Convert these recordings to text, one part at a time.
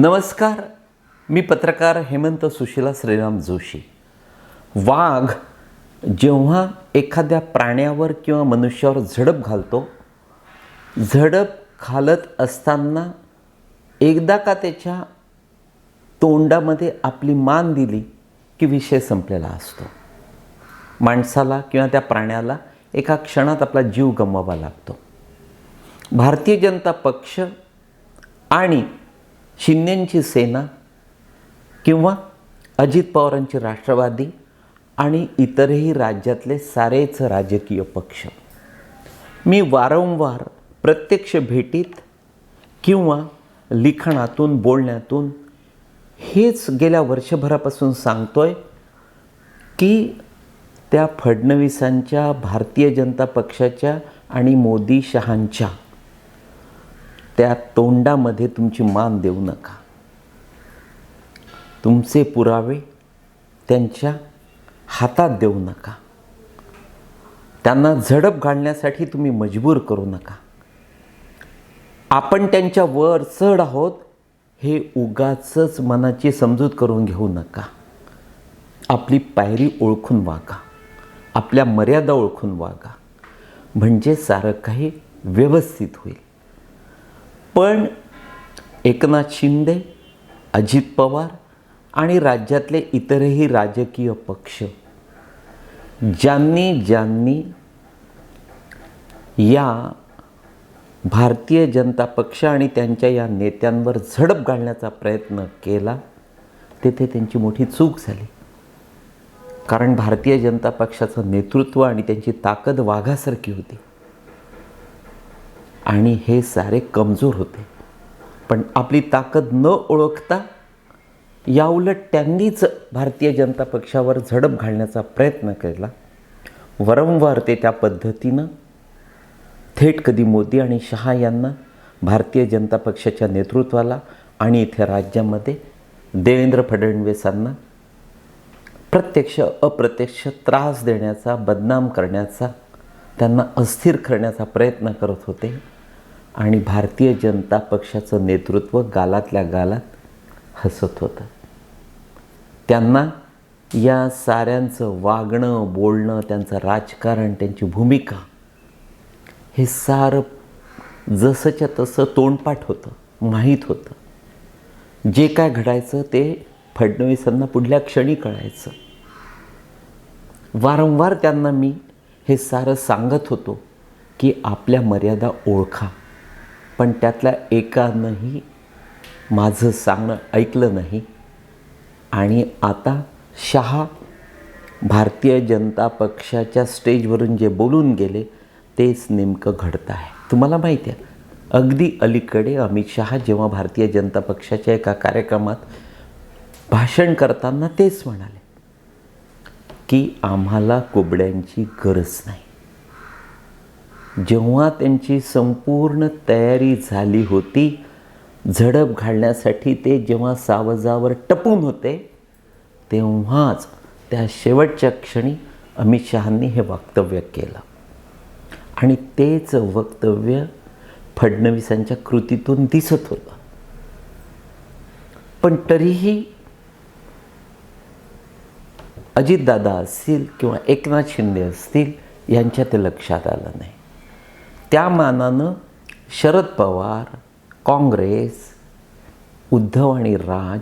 नमस्कार. मी पत्रकार हेमंत सुशीला श्रीराम जोशी. वाघ जेव्हा एखाद्या प्राण्यावर किंवा मनुष्यावर झडप घालतो झडप घालत असताना एकदा का त्याच्या तोंडामध्ये आपली मान दिली की विषय संपलेला असतो. माणसाला किंवा त्या प्राण्याला एका क्षणात आपला जीव गमवावा लागतो. भारतीय जनता पक्ष आणि शिंद्यांची सेना किंवा अजित पवारांची राष्ट्रवादी आणि इतरही राज्यातले सारेच राजकीय पक्ष. मी वारंवार प्रत्यक्ष भेटीत किंवा लिखाणातून बोलण्यातून हेच गेल्या वर्षभरापासून सांगतोय की त्या फडणवीसांच्या भारतीय जनता पक्षाच्या आणि मोदी शहांच्या त्या तोंडामध्ये तुमची मान देऊ नका. तुमचे पुरावे त्यांच्या हातात देऊ नका. त्यांना झडप घालण्यासाठी तुम्ही मजबूर करू नका. आपण त्यांच्या वर चढ आहोत हे उगाच मनाची समजूत करून घेऊ नका. आपली पायरी ओळखून वागा. आपल्या मर्यादा ओळखून वागा. म्हणजे सारं काही व्यवस्थित होईल. पण एकनाथ शिंदे अजित पवार आणि राज्यातले इतरही राजकीय पक्ष ज्यांनी ज्यांनी या भारतीय जनता पक्ष आणि त्यांच्या या नेत्यांवर झडप घालण्याचा प्रयत्न केला तेथे त्यांची मोठी चूक झाली. कारण भारतीय जनता पक्षाचं नेतृत्व आणि त्यांची ताकद वाघासारखी होती. आणि हे सारे कमजोर होते. पण आपली ताकद न ओळखता याउलट त्यांनीच भारतीय जनता पक्षावर झडप घालण्याचा प्रयत्न केला. वारंवार ते त्या पद्धतीनं थेट कधी मोदी आणि शहा यांना भारतीय जनता पक्षाच्या नेतृत्वाला आणि इथे राज्यामध्ये देवेंद्र फडणवीसांना प्रत्यक्ष अप्रत्यक्ष त्रास देण्याचा बदनाम करण्याचा त्यांना अस्थिर करण्याचा प्रयत्न करत होते. आणि भारतीय जनता पक्षाचं नेतृत्व गालातल्या गालात हसत होतं. त्यांना या साऱ्यांचं वागणं बोलणं त्यांचं राजकारण त्यांची भूमिका हे सारं जसंच्या तसं तोंडपाठ होतं माहीत होतं. जे काय घडायचं ते फडणवीसांना पुढल्या क्षणी कळायचं. वारंवार त्यांना मी हे सारं सांगत होतो की आपल्या मर्यादा ओळखा. पण त्यातल्या एकानंही माझं सांगणं ऐकलं नाही. आणि आता शहा भारतीय जनता पक्षाच्या स्टेजवरून जे बोलून गेले तेच नेमकं घडतं आहे. तुम्हाला माहिती आहे अगदी अलीकडे अमित शहा जेव्हा भारतीय जनता पक्षाच्या एका कार्यक्रमात भाषण करताना तेच म्हणाले की आम्हाला कोबड्यांची गरज नाही. जेव्हा त्यांची संपूर्ण तयारी झाली होती झडप घालण्यासाठी ते जेव्हा सावजावर टपून होते तेव्हाच त्या शेवटच्या क्षणी अमित शहांनी हे वक्तव्य केलं. आणि तेच वक्तव्य फडणवीसांच्या कृतीतून दिसत होतं. पण तरीही अजितदादा असतील किंवा एकनाथ शिंदे असतील यांच्या ते लक्षात आलं नाही. त्या मानानं शरद पवार काँग्रेस उद्धव आणि राज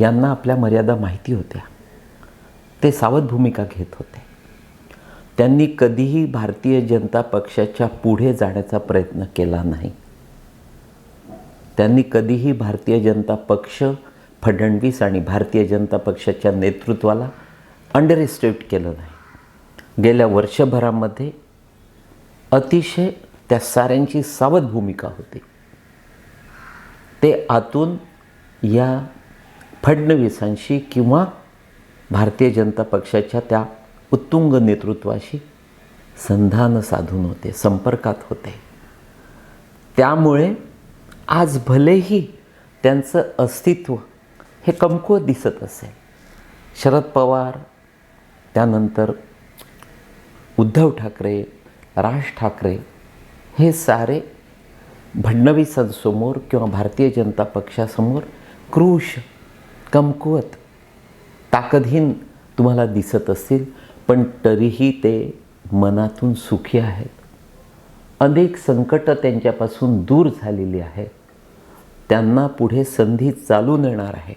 यांना आपल्या मर्यादा माहिती होत्या. ते सावध भूमिका घेत होते. त्यांनी कधीही भारतीय जनता पक्षाच्या पुढे जाण्याचा प्रयत्न केला नाही. त्यांनी कधीही भारतीय जनता पक्ष फडणवीस आणि भारतीय जनता पक्षाच्या नेतृत्वाला अंडर एस्टिमेट केलं नाही. गेल्या वर्षभरामध्ये अतिशय त्या साऱ्यांची सावध भूमिका होती. ते आतून या फडणवीसांशी किंवा भारतीय जनता पक्षाच्या त्या उत्तुंग नेतृत्वाशी संधान साधून होते संपर्कात होते. त्यामुळे आज भलेही त्यांचं अस्तित्व हे कमकुवत दिसत असेल. शरद पवार त्यानंतर उद्धव ठाकरे राज ठाकरे हे सारे फडणवीसांसमोर किंवा भारतीय जनता पक्षासमोर क्रूश कमकुवत ताकदहीन तुम्हाला दिसत असतील पण तरीही ते मनातून सुखी आहेत. अनेक संकटं त्यांच्यापासून दूर झालेली आहेत. त्यांना पुढे संधी चालून येणार आहे.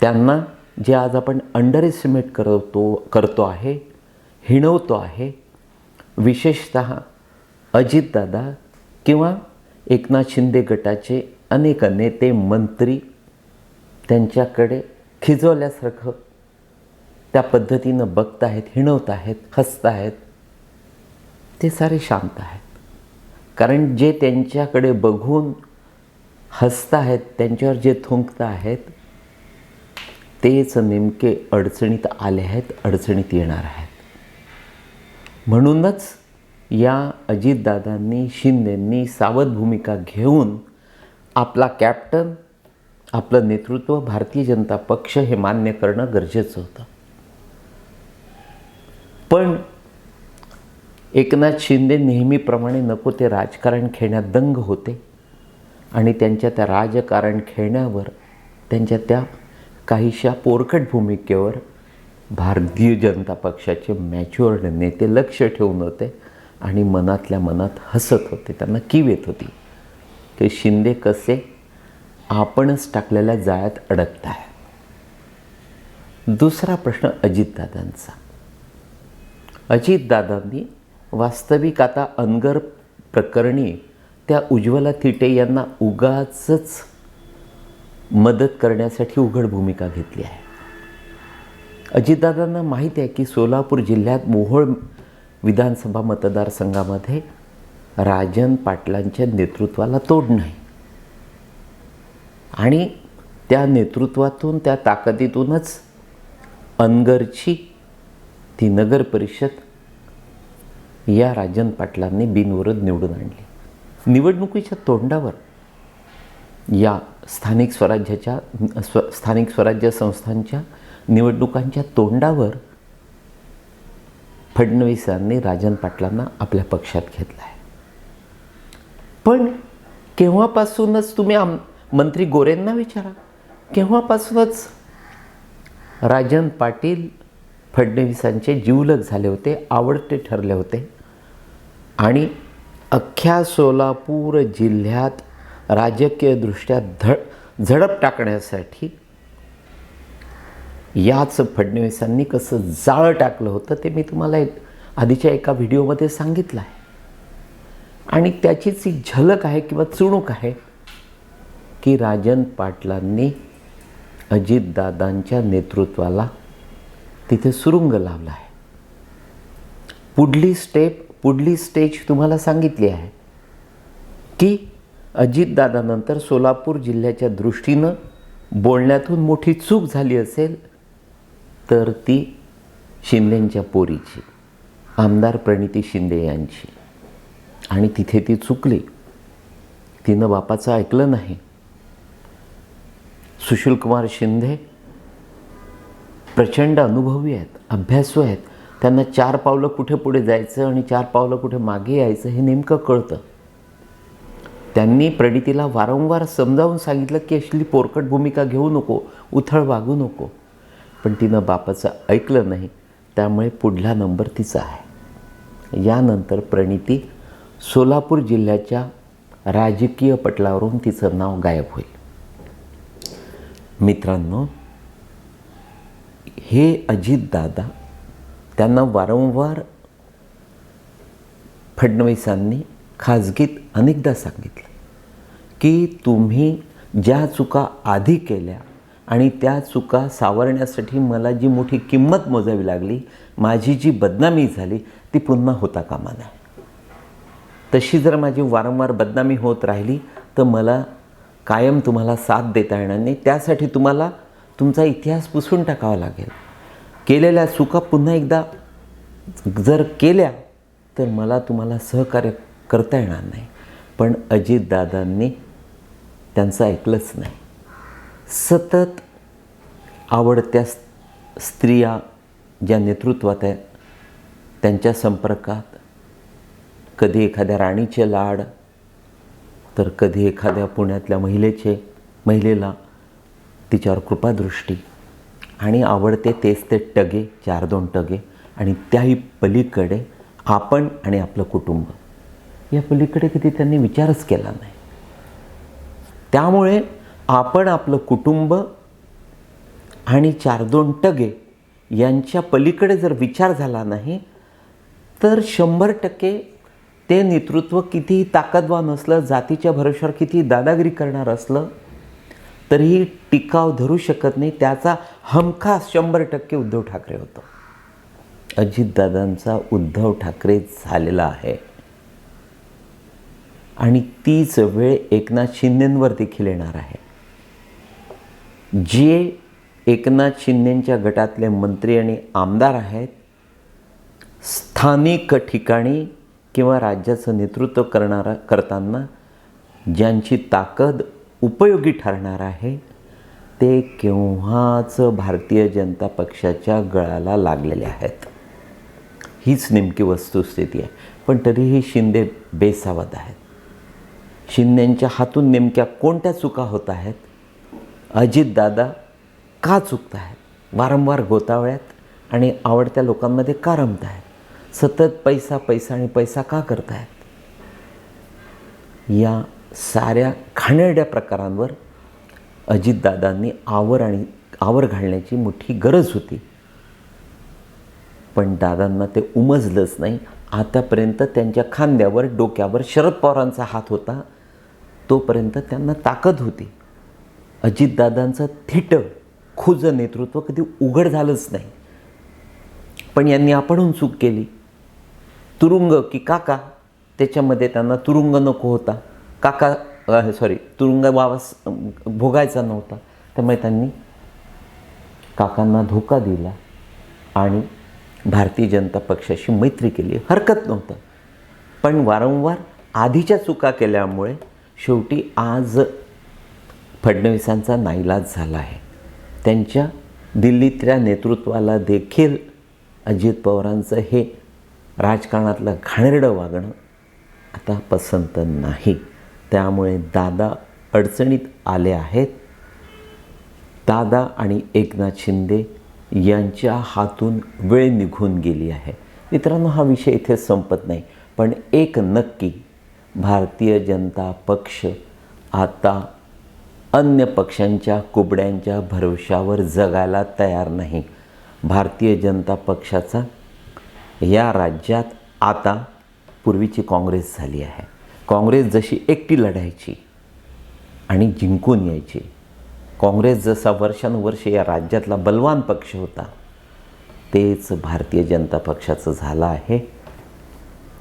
त्यांना जे आज आपण अंडर एस्टिमेट करतो करतो आहे हिणवतो आहे विशेषत अजितदादा किंवा एकनाथ शिंदे गटाचे अनेक नेते मंत्री त्यांच्याकडे खिजवल्यासारखं त्या पद्धतीनं बघत आहेत हिणवत आहेत हसत आहेत ते सारे शांत आहेत. कारण जे त्यांच्याकडे बघून हसत आहेत त्यांच्यावर जे थुंकत आहेत तेच नेमके अडचणीत आले आहेत अडचणीत येणार आहेत. म्हणूनच या अजितदादांनी शिंदेंनी सावध भूमिका घेऊन आपला कॅप्टन आपलं नेतृत्व भारतीय जनता पक्ष हे मान्य करणं गरजेचं होतं. पण एकनाथ शिंदे नेहमीप्रमाणे नको ते राजकारण खेळण्यात दंग होते आणि त्यांच्या त्या राजकारण खेळण्यावर त्यांच्या त्या काहीशा पोरकट भूमिकेवर भारतीय जनता पक्षाचे मॅच्युअर्ड नेते लक्ष ठेवून होते. आणि मनातल्या मनात हसत होते. त्यांना कीव येत होती. की शिंदे कसे? आपणच टाकलेल्या जाळ्यात अडकत आहे दुसरा प्रश्न अजितदादांचा. अजितदादांनी वास्तविक आता अनगर प्रकरणी त्या उज्ज्वला थिटे यांना उगाच मदत करण्यासाठी उघड भूमिका घेतली आहे. अजितदादांना माहीत आहे की सोलापूर जिल्ह्यात मोहोळ विधानसभा मतदारसंघामध्ये राजन पाटलांच्या नेतृत्वाला तोड नाही. आणि त्या नेतृत्वातून त्या ताकदीतूनच अनगरची ती नगर परिषद या राजन पाटलांनी बिनविरोध निवडून आणली. निवडणुकीच्या तोंडावर या स्थानिक स्वराज्याच्या स्व स्थानिक स्वराज्य संस्थांच्या निवडणुकांच्या तोंडावर फडणवीसांनी राजन पाटलांना आपल्या पक्षात घेतला आहे पण केव्हापासूनच तुम्ही आम मंत्री गोरेंना विचारा. केव्हापासूनच राजन पाटील फडणवीसांचे जिवलग झाले होते आवडते ठरले होते. आणि अख्ख्या सोलापूर जिल्ह्यात राजकीयदृष्ट्या धड झडप टाकण्यासाठी याच फडणवीसांनी कसं जाळं टाकलं होतं ते मी तुम्हाला एक आधीच्या एका व्हिडिओमध्ये सांगितलं आहे. आणि त्याचीच एक झलक आहे किंवा चुणूक आहे की राजन पाटलांनी अजितदादांच्या नेतृत्वाला तिथे सुरुंग लावला आहे. पुढली स्टेप पुढली स्टेज तुम्हाला सांगितली आहे की अजितदादानंतर सोलापूर जिल्ह्याच्या दृष्टीनं बोलण्यातून मोठी चूक झाली असेल तर ती शिंदेंच्या पोरीची आमदार प्रणिती शिंदे यांची. आणि तिथे ती चुकली. तिनं बापाचं ऐकलं नाही. सुशीलकुमार शिंदे प्रचंड अनुभवी आहेत अभ्यासू आहेत. त्यांना चार पावलं कुठे पुढे जायचं आणि चार पावलं कुठे मागे यायचं हे नेमकं कळतं. त्यांनी प्रणितीला वारंवार समजावून सांगितलं की अशी पोरकट भूमिका घेऊ नको उथळ वागू नको. पण तिनं बापाचं ऐकलं नाही त्यामुळे पुढला नंबर तिचा आहे. यानंतर प्रणिती सोलापूर जिल्ह्याच्या राजकीय पटलावरून तिचं नाव गायब होईल. मित्रांनो हे अजितदादा त्यांना वारंवार फडणवीसांनी खाजगीत अनेकदा सांगितलं की तुम्ही ज्या चुका आधी केल्या आणि त्या चुका सावरण्यासाठी मला जी मोठी किंमत मोजावी लागली माझी जी बदनामी झाली ती पुन्हा होता कामा नये. तशी जर माझी वारंवार बदनामी होत राहिली तर मला कायम तुम्हाला साथ देता येणार नाही. त्यासाठी तुम्हाला तुमचा इतिहास पुसून टाकावा लागेल. केलेल्या चुका पुन्हा एकदा जर केल्या तर मला तुम्हाला सहकार्य करता येणार नाही. पण अजितदादांनी त्यांचं ऐकलंच नाही. सतत आवडत्या स्त्रिया ज्या नेतृत्वात आहेत त्यांच्या संपर्कात कधी एखाद्या राणीचे लाड तर कधी एखाद्या पुण्यातल्या महिलेचे महिलेला तिच्यावर कृपादृष्टी आणि आवडते तेच ते टगे चार दोन टगे आणि त्याही पलीकडे आपण आणि आपलं कुटुंब. या पलीकडे कधी त्यांनी विचारच केला नाही. त्यामुळे आपण आपलं कुटुंब आणि चार दोन टगे यांच्या पलीकडे जर विचार झाला नाही तर शंभर टक्के ते नेतृत्व कितीही ताकदवान असलं जातीच्या भरोश्यावर किती दादागिरी करणार असलं तरीही टिकाव धरू शकत नाही. त्याचा हमखास शंभर टक्के उद्धव ठाकरे होतो. अजितदादांचा उद्धव ठाकरे झालेला आहे. आणि तीच वेळ एकनाथ शिंदेंवर देखील येणार आहे. जे एकनाथ शिंदेंच्या गटातले मंत्री आणि आमदार आहेत स्थानिक ठिकाणी किंवा राज्याचं नेतृत्व करणारा करताना ज्यांची ताकद उपयोगी ठरणार आहे ते केव्हाच भारतीय जनता पक्षाच्या गळाला लागलेले आहेत. हीच नेमकी वस्तुस्थिती आहे. पण तरीही शिंदे बेसावत आहेत. शिंदेंच्या हातून नेमक्या कोणत्या चुका होत आहेत अजितदादा का चुकत आहेत वारंवार गोतावळ्यात आणि आवडत्या लोकांमध्ये का रमत आहेत सतत पैसा पैसा आणि पैसा का करत आहेत या साऱ्या घाणेरड्या प्रकारांवर अजितदादांनी आवर आणि आवर घालण्याची मोठी गरज होती. पण दादांना ते उमजलंच नाही. आतापर्यंत त्यांच्या खांद्यावर डोक्यावर शरद पवारांचा हात होता. तोपर्यंत त्यांना ताकद होती. अजितदादांचं थिट खुज नेतृत्व कधी उघड झालंच नाही. पण यांनी आपणहून चूक केली. तुरुंग की काका त्याच्यामध्ये त्यांना तुरुंग नको होता. काका सॉरी तुरुंग वावास भोगायचा नव्हता. त्यामुळे त्यांनी काकांना धोका दिला आणि भारतीय जनता पक्षाशी मैत्री केली. हरकत नव्हतं. पण वारंवार आधीच्या चुका केल्यामुळे शेवटी आज फडणवीसांचा नाईलाज झाला आहे. त्यांच्या दिल्लीतल्या नेतृत्वाला देखील अजित पवारांचं हे राजकारणातलं घाणेरडं वागणं आता पसंत नाही. त्यामुळे दादा अडचणीत आले आहेत. दादा आणि एकनाथ शिंदे यांच्या हातून वेळ निघून गेली आहे. मित्रांनो हा विषय इथे संपत नाही पण एक नक्की भारतीय जनता पक्ष आता अन्य पक्षांच्या कुबड्यांच्या भरवशावर जगायला तयार नाही. भारतीय जनता पक्षाचा या राज्यात आता पूर्वीची काँग्रेस झाली आहे. काँग्रेस जशी एकटी लढायची आणि जिंकून यायची काँग्रेस जसा वर्षानुवर्ष या राज्यातला बलवान पक्ष होता तेच भारतीय जनता पक्षाचं झालं आहे.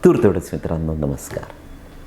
तूर तेवढंच मित्रांनो नमस्कार.